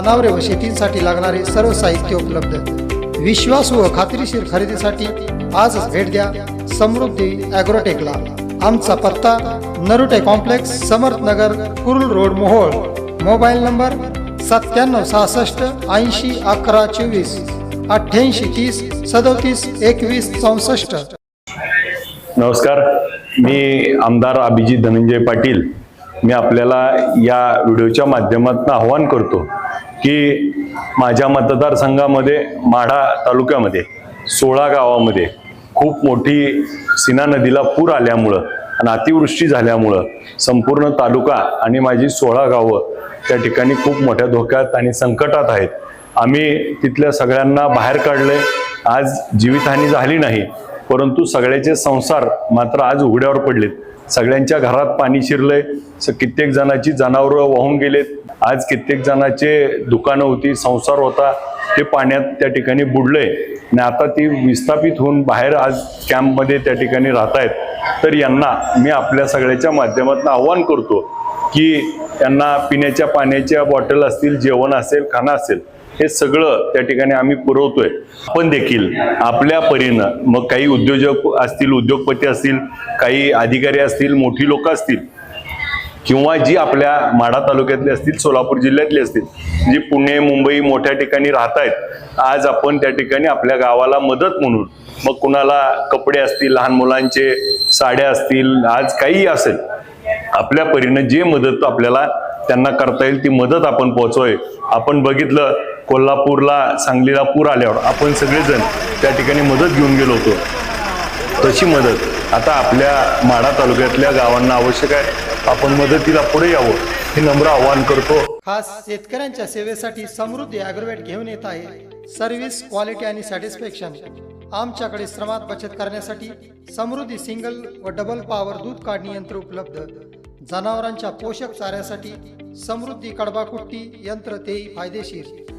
जनावरे व शेतीसाठी लागणारे सर्व साहित्य उपलब्ध. विश्वास व खात्रीशीर खरेदीसाठी आजच भेट द्या समृद्धी ॲग्रोटेकला. आमचा पत्ता Narute complex Samarth Nagar Kurul road Mohol. Mobile number सत्त्याण्णव सहासष्ट ऐंशी अकरा चोवीस अठ्ठ्याऐंशी तीस सदोतीस एकवीस चौसष्ट. नमस्कार. मी आमदार अभिजित धनंजय पाटील. मी आपल्याला या व्हिडिओच्या माध्यमातून आव्हान करतो की माझ्या मतदारसंघामध्ये माढा तालुक्यामध्ये सोळा गावामध्ये खूप मोठी सीना नदीला पूर आल्यामुळं आणि अतिवृष्टी झाल्यामुळं संपूर्ण तालुका आणि माझी सोळा गावं त्या ठिकाणी खूप मोठ्या धोक्यात आणि संकटात आहेत. आम्ही तिथल्या सगळ्यांना बाहेर काढले आज जीवितहानी झाली नाही परंतु सगळ्याचे संसार मात्र आज उघड्यावर पडलेत. सगळ्यांच्या घरात पाणी शिरलंय. स- कित्येक जणांची जनावरं वाहून गेलेत. आज कित्येक जणांचे दुकानं होती संसार होता. ते पाण्यात त्या ठिकाणी बुडलंय. आणि आता ती विस्थापित होऊन बाहेर आज कॅम्पमध्ये त्या ठिकाणी राहत आहेत तर यांना मी आपल्या सगळ्याच्या माध्यमातून आव्हान करतो की त्यांना पिण्याच्या पाण्याच्या बॉटल असतील जेवण असेल खाणं असेल हे सगळं त्या ठिकाणी आम्ही पुरवतोय. आपण देखील आपल्या परीनं मग काही उद्योजक असतील उद्योगपती असतील काही अधिकारी असतील मोठी लोक असतील किंवा जी आपल्या माढा तालुक्यातली असतील सोलापूर जिल्ह्यातली असतील जी पुणे मुंबई मोठ्या ठिकाणी राहत आहेत आज आपण त्या ठिकाणी आपल्या गावाला मदत म्हणून मग कुणाला कपडे असतील लहान मुलांचे साड्या असतील आज काही असेल आपल्या परीनं जे मदत आपल्याला त्यांना करता येईल ती मदत आपण पोहोचवय. आपण बघितलं कोल्हापूरला सांगलीला पूर आल्यावर आपण सगळेजण त्या ठिकाणी मदत घेऊन गेलो होतो. तशी मदत आता आपल्या माढा तालुक्यातल्या गावांना आवश्यक आहे. आपण मदतीला पुढे यावं हे नम्र आवाहन करतो. खास शेतकऱ्यांच्या सेवेसाठी समृद्धी ॲग्रोवेट घेऊन येत आहे. सर्व्हिस क्वालिटी आणि सॅटिस्फॅक्शन. आमच्याकडे श्रमात बचत करण्यासाठी समृद्धी सिंगल व डबल पॉवर दूध काढणी यंत्र उपलब्ध. जनावरांच्या पोषक चाऱ्यासाठी समृद्धी कडबाकुट्टी यंत्र तेही फायदेशीर.